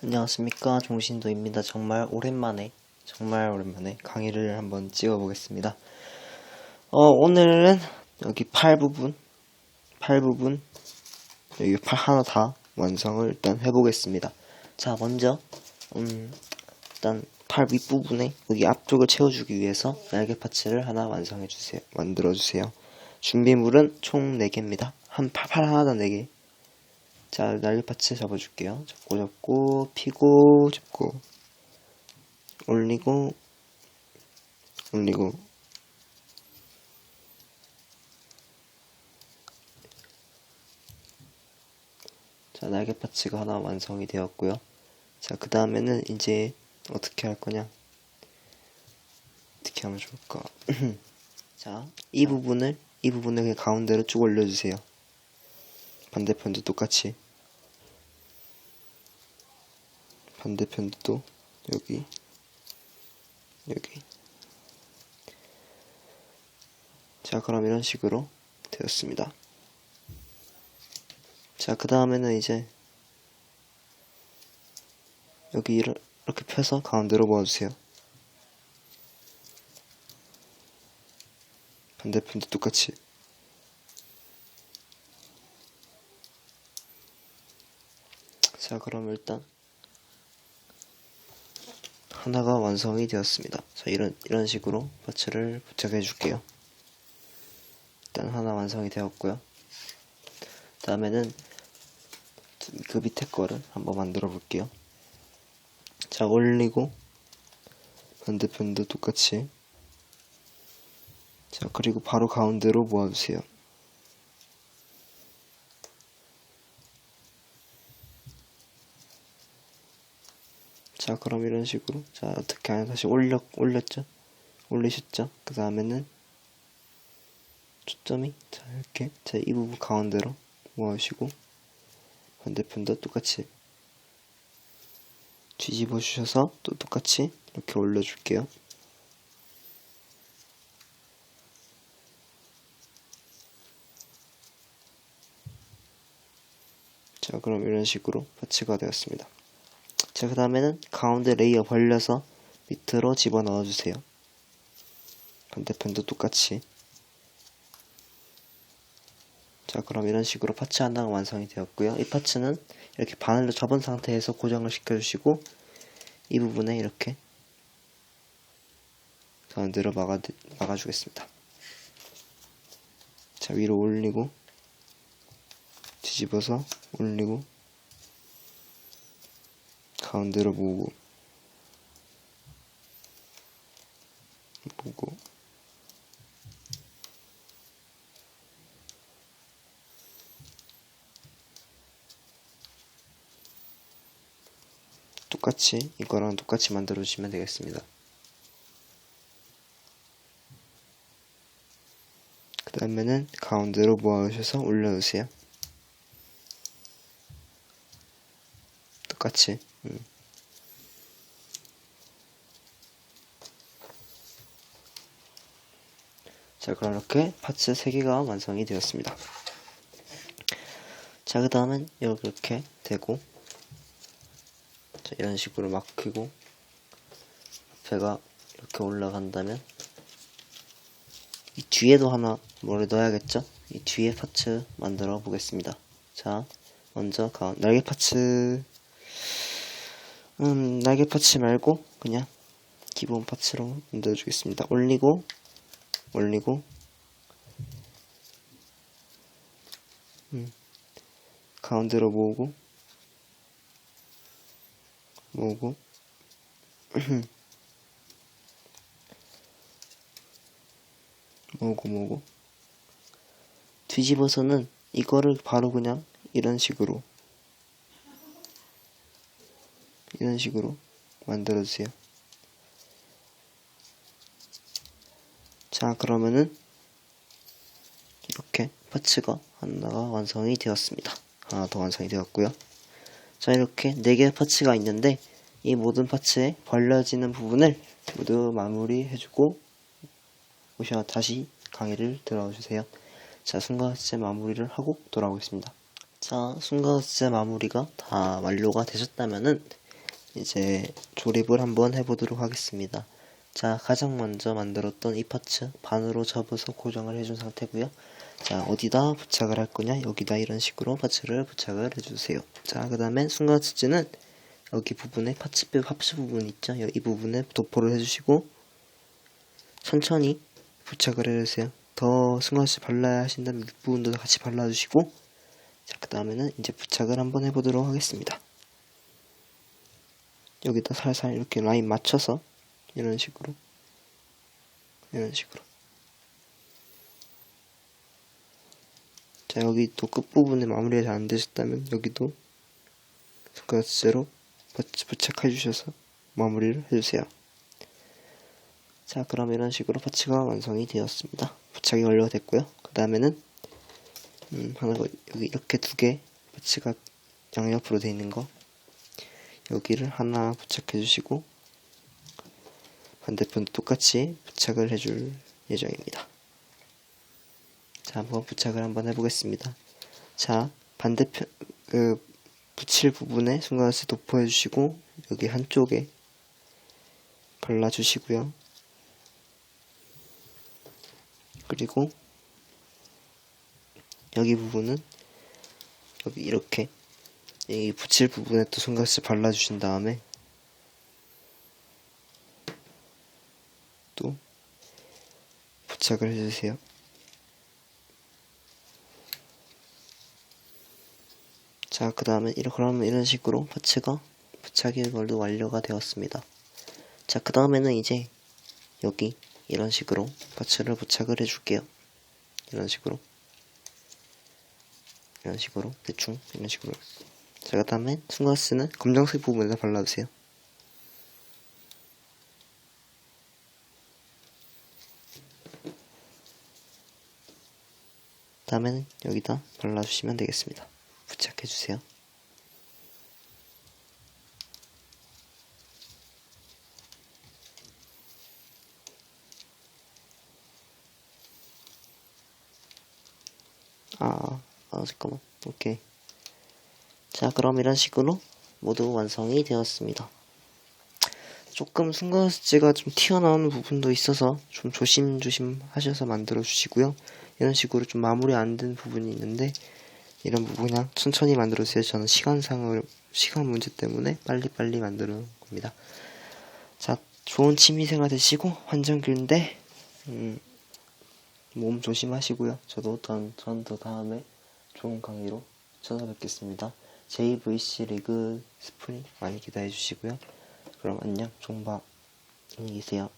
안녕하십니까 종신도입니다. 정말 오랜만에 정말 오랜만에 강의를 한번 찍어보겠습니다. 어, 오늘은 여기 팔 부분 팔 부분 여기 팔 하나 다 완성을 일단 해보겠습니다. 자 먼저 음, 일단 팔 윗부분에 여기 앞쪽을 채워주기 위해서 날개 파츠를 하나 완성해 주세요. 만들어 주세요. 준비물은 총 4개입니다. 한 팔, 팔 하나당 4개. 자, 날개 파츠 잡아줄게요. 잡고, 잡고, 피고, 잡고, 올리고, 올리고, 자, 날개 파츠가 하나 완성이 되었고요. 자, 그 다음에는 이제 어떻게 할 거냐? 어떻게 하면 좋을까? 자, 이 부분을, 이 부분을 가운데로 쭉 올려주세요. 반대편도 똑같이. 반대편도 또 여기, 여기. 자, 그럼 이런 식으로 되었습니다. 자, 그 다음에는 이제 여기 이렇- 이렇게 펴서 가운데로 모아주세요. 반대편도 똑같이. 자, 그럼 일단 하나가 완성이 되었습니다. 자, 이런 이런 식으로 파츠를 부착해 줄게요. 일단 하나 완성이 되었고요. 다음에는 그 밑에 거를 한번 만들어 볼게요. 자, 올리고 반대편도 똑같이 자, 그리고 바로 가운데로 모아주세요. 자, 그럼 이런 식으로. 자, 어떻게 하냐. 다시 올렸, 올렸죠? 올리셨죠? 그 다음에는 초점이, 자, 이렇게. 자, 이 부분 가운데로 모아주시고, 반대편도 똑같이 뒤집어 주셔서 또 똑같이 이렇게 올려줄게요. 자, 그럼 이런 식으로 파츠가 되었습니다. 자, 그 다음에는 가운데 레이어 벌려서 밑으로 집어 넣어주세요. 반대편도 똑같이. 자, 그럼 이런 식으로 파츠 하나가 완성이 되었고요. 이 파츠는 이렇게 바늘로 접은 상태에서 고정을 시켜주시고, 이 부분에 이렇게 가운데로 막아, 막아주겠습니다. 자, 위로 올리고, 뒤집어서 올리고, 가운데로 모으고 모으고 똑같이 이거랑 똑같이 만들어 주시면 되겠습니다. 그 다음에는 가운데로 모아주셔서 올려주세요. 똑같이 음. 자 그럼 이렇게 파츠 3개가 완성이 되었습니다. 자 그 다음은 이렇게 되고 자 이런 식으로 막히고 앞에가 이렇게 올라간다면 이 뒤에도 하나 뭐를 넣어야겠죠? 이 뒤에 파츠 만들어 보겠습니다. 자 먼저 가 날개 파츠 음, 날개 파츠 말고 그냥 기본 파츠로 만들어주겠습니다. 올리고, 올리고, 음, 가운데로 모으고, 모으고, 모으고, 모으고, 뒤집어서는 이거를 바로 그냥 이런 식으로 이런 식으로 만들어주세요. 자, 그러면은 이렇게 파츠가 하나가 완성이 되었습니다. 하나 더 완성이 되었고요. 자, 이렇게 4개의 파츠가 있는데 이 모든 파츠에 벌려지는 부분을 모두 마무리해주고 오셔 다시 강의를 들어주세요. 자, 숨가제 마무리를 하고 돌아오겠습니다. 자, 숨가제 마무리가 다 완료가 되셨다면은 이제 조립을 한번 해보도록 하겠습니다. 자, 가장 먼저 만들었던 이 파츠 반으로 접어서 고정을 해준 상태고요. 자, 어디다 부착을 할 거냐? 여기다 이런 식으로 파츠를 부착을 해주세요. 자, 그 다음에 순간 스치는 여기 부분에 파츠뼈 합수 부분 있죠? 이 부분에 도포를 해주시고 천천히 부착을 해주세요. 더 순간스 발라야 하신다면 밑부분도 같이 발라주시고 자, 그 다음에는 이제 부착을 한번 해보도록 하겠습니다. 여기다 살살 이렇게 라인 맞춰서 이런 식으로 이런 식으로. 자 여기 또 끝부분에 마무리가 잘 안되셨다면 여기도 손가락째로 부착해 주셔서 마무리를 해주세요. 자 그럼 이런 식으로 파츠가 완성이 되었습니다. 부착이 완료가 됐고요. 그 다음에는 음, 하나 여기 이렇게 두 개 파츠가 양옆으로 되어 있는 거 여기를 하나 부착해 주시고 반대편도 똑같이 부착을 해줄 예정입니다. 자, 한번 부착을 한번 해보겠습니다. 자, 반대편, 그, 붙일 부분에 순간스 도포해 주시고, 여기 한쪽에 발라주시고요. 그리고, 여기 부분은, 여기 이렇게, 이 붙일 부분에 또 손가락을 발라주신 다음에, 또 부착을 해주세요. 자, 그 다음에 이런 그러면 이런 식으로 파츠가 부착이 걸도 완료가 되었습니다. 자, 그 다음에는 이제 여기 이런 식으로 파츠를 부착을 해줄게요. 이런 식으로 이런 식으로 대충 이런 식으로 자, 그 다음에 순가스는 검정색 부분에다 발라주세요. 다음에는 여기다 발라주시면 되겠습니다. 부착해주세요. 아, 아, 잠깐만. 오케이. 자, 그럼 이런 식으로 모두 완성이 되었습니다. 조금 순간스지가 좀 튀어나오는 부분도 있어서 좀 조심조심 하셔서 만들어 주시고요. 이런 식으로 좀 마무리 안 된 부분이 있는데 이런 부분 그냥 천천히 만들어 주세요. 저는 시간상을 시간 문제 때문에 빨리빨리 만드는 겁니다. 자, 좋은 취미생활 되시고 환전길인데 음, 몸 조심하시고요. 저도 전더 다음에 좋은 강의로 찾아뵙겠습니다. JVC 리그 스프링 많이 기대해 주시고요. 그럼 안녕, 종박 안녕히 계세요.